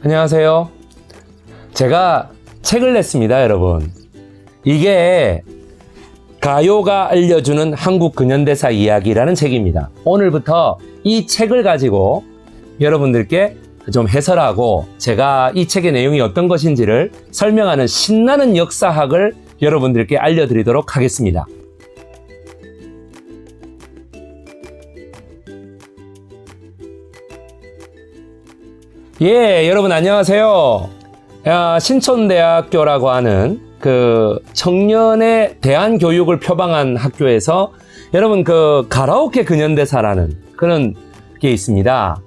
안녕하세요. 제가 책을 냈습니다, 여러분. 이게 가요가 알려주는 한국 근현대사 이야기라는 책입니다. 오늘부터 이 책을 가지고 여러분들께 좀 해설하고 제가 이 책의 내용이 어떤 것인지를 설명하는 신나는 역사학을 여러분들께 알려드리도록 하겠습니다. 예, 여러분 안녕하세요. 야, 신촌대학교라고 하는 그 청년의 대한 교육을 표방한 학교에서 여러분 그 가라오케 근현대사라는 그런 게 있습니다.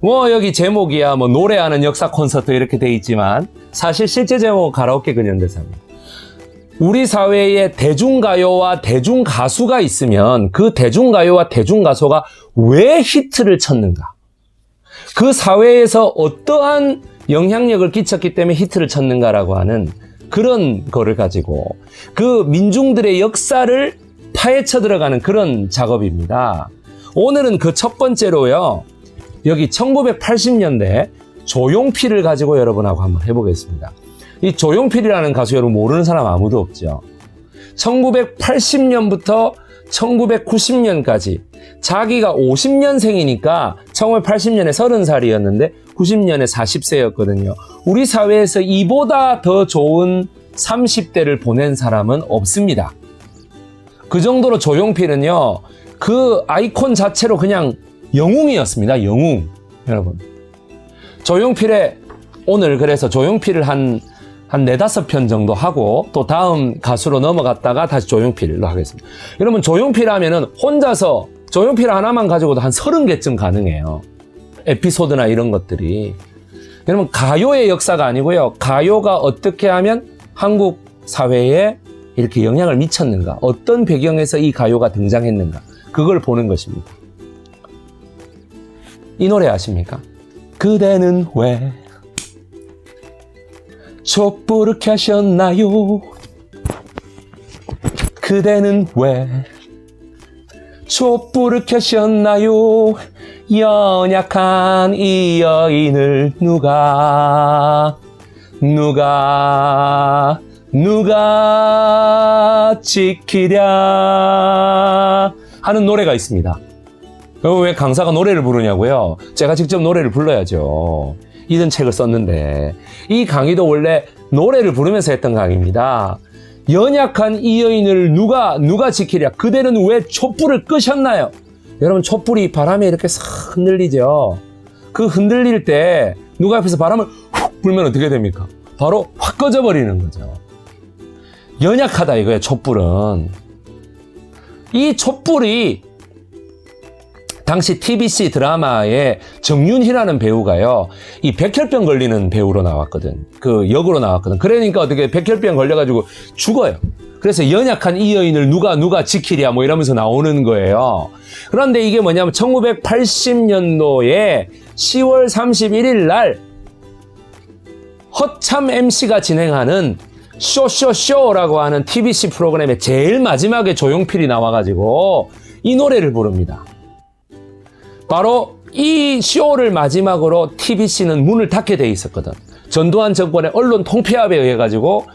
뭐 여기 제목이야 뭐 노래하는 역사 콘서트 이렇게 돼 있지만 사실 실제 제목은 가라오케 근현대사입니다. 우리 사회에 대중가요와 대중가수가 있으면 그 대중가요와 대중가수가 왜 히트를 쳤는가? 그 사회에서 어떠한 영향력을 끼쳤기 때문에 히트를 쳤는가라고 하는 그런 거를 가지고 그 민중들의 역사를 파헤쳐 들어가는 그런 작업입니다. 오늘은 그 첫 번째로요. 여기 1980년대 조용필을 가지고 여러분하고 한번 해보겠습니다. 이 조용필이라는 가수 여러분 모르는 사람 아무도 없죠. 1980년부터 1990년까지 자기가 50년생이니까 1980년에 30살이었는데 90년에 40세였거든요. 우리 사회에서 이보다 더 좋은 30대를 보낸 사람은 없습니다. 그 정도로 조용필은요, 그 아이콘 자체로 그냥 영웅이었습니다. 영웅. 여러분. 조용필의 오늘 그래서 조용필을 한, 한 네다섯 편 정도 하고 또 다음 가수로 넘어갔다가 다시 조용필로 하겠습니다. 여러분, 조용필 하면은 혼자서 조용필 하나만 가지고도 한 서른 개쯤 가능해요. 에피소드나 이런 것들이. 여러분, 가요의 역사가 아니고요. 가요가 어떻게 하면 한국 사회에 이렇게 영향을 미쳤는가? 어떤 배경에서 이 가요가 등장했는가? 그걸 보는 것입니다. 이 노래 아십니까? 그대는 왜 촛불을 켜셨나요? 그대는 왜 촛불을 켜셨나요? 연약한 이 여인을 누가 누가 누가 지키랴 하는 노래가 있습니다. 그럼 왜 강사가 노래를 부르냐고요? 제가 직접 노래를 불러야죠. 이런 책을 썼는데 이 강의도 원래 노래를 부르면서 했던 강의입니다. 연약한 이 여인을 누가 누가 지키랴? 그대는 왜 촛불을 끄셨나요? 여러분 촛불이 바람에 이렇게 싹 흔들리죠. 그 흔들릴 때 누가 옆에서 바람을 훅 불면 어떻게 됩니까? 바로 확 꺼져 버리는 거죠. 연약하다 이거예요. 촛불은 이 촛불이 당시 TBC 드라마에 정윤희라는 배우가요, 이 백혈병 걸리는 배우로 나왔거든. 그 역으로 나왔거든. 그러니까 어떻게 백혈병 걸려가지고 죽어요. 그래서 연약한 이 여인을 누가 누가 지키랴 뭐 이러면서 나오는 거예요. 그런데 이게 뭐냐면 1980년도에 10월 31일 날 허참 MC가 진행하는 쇼쇼쇼라고 하는 TBC 프로그램의 제일 마지막에 조용필이 나와가지고 이 노래를 부릅니다. 바로 이 쇼를 마지막으로 TBC는 문을 닫게 돼 있었거든. 전두환 정권의 언론 통폐합에 의해 가지고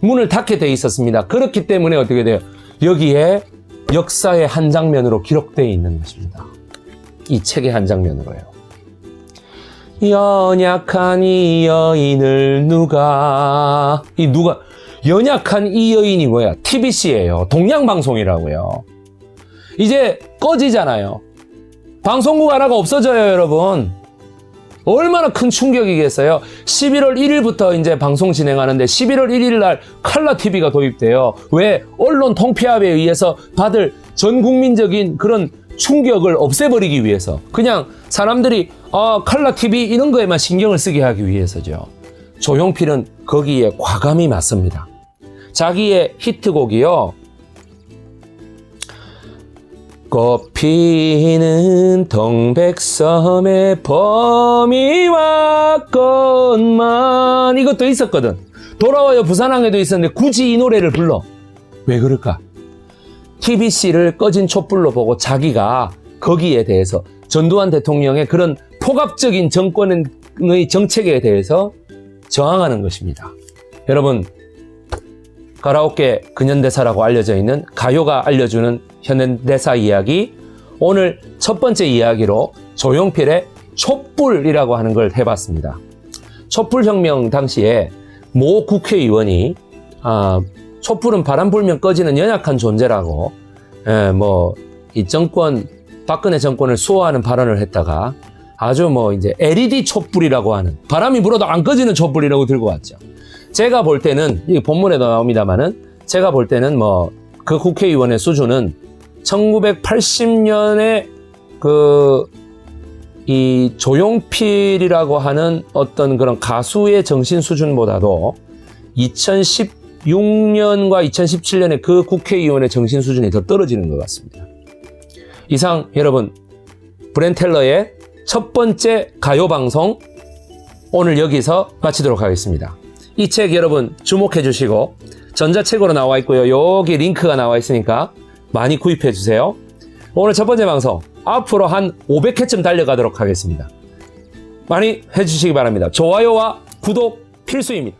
문을 닫게 돼 있었습니다. 그렇기 때문에 어떻게 돼요? 여기에 역사의 한 장면으로 기록되어 있는 것입니다. 이 책의 한 장면으로요. 연약한 이 여인을 누가 이 누가 연약한 이 여인이 뭐야? TBC예요. 동양 방송이라고요. 이제 꺼지잖아요. 방송국 하나가 없어져요, 여러분. 얼마나 큰 충격이겠어요? 11월 1일부터 이제 방송 진행하는데 11월 1일 날 칼라 TV가 도입돼요. 왜? 언론 통폐합에 의해서 받을 전 국민적인 그런 충격을 없애버리기 위해서. 그냥 사람들이 아, 칼라 TV 이런 거에만 신경을 쓰게 하기 위해서죠. 조용필은 거기에 과감히 맞습니다. 자기의 히트곡이요. 꽃피는 동백섬에 봄이 왔건만. 이것도 있었거든. 돌아와요. 부산항에도 있었는데 굳이 이 노래를 불러. 왜 그럴까? TBC를 꺼진 촛불로 보고 자기가 거기에 대해서 전두환 대통령의 그런 폭압적인 정권에 정책에 대해서 저항하는 것입니다. 여러분, 가라오케 근현대사라고 알려져 있는 가요가 알려주는 현대사 이야기. 오늘 첫 번째 이야기로 조용필의 촛불이라고 하는 걸 해봤습니다. 촛불혁명 당시에 모 국회의원이 아, 촛불은 바람 불면 꺼지는 연약한 존재라고 예, 뭐이 정권 박근혜 정권을 수호하는 발언을 했다가 아주 뭐 이제 LED 촛불이라고 하는 바람이 불어도 안 꺼지는 촛불이라고 들고 왔죠. 제가 볼 때는 이 본문에도 나옵니다만은 제가 볼 때는 뭐 그 국회의원의 수준은 1980년에 그 이 조용필이라고 하는 어떤 그런 가수의 정신 수준보다도 2016년과 2017년에 그 국회의원의 정신 수준이 더 떨어지는 것 같습니다. 이상 여러분 브렌텔러의 첫 번째 가요 방송 오늘 여기서 마치도록 하겠습니다. 이 책 여러분 주목해 주시고 전자책으로 나와 있고요. 여기 링크가 나와 있으니까 많이 구입해 주세요. 오늘 첫 번째 방송 앞으로 한 500회쯤 달려가도록 하겠습니다. 많이 해주시기 바랍니다. 좋아요와 구독 필수입니다.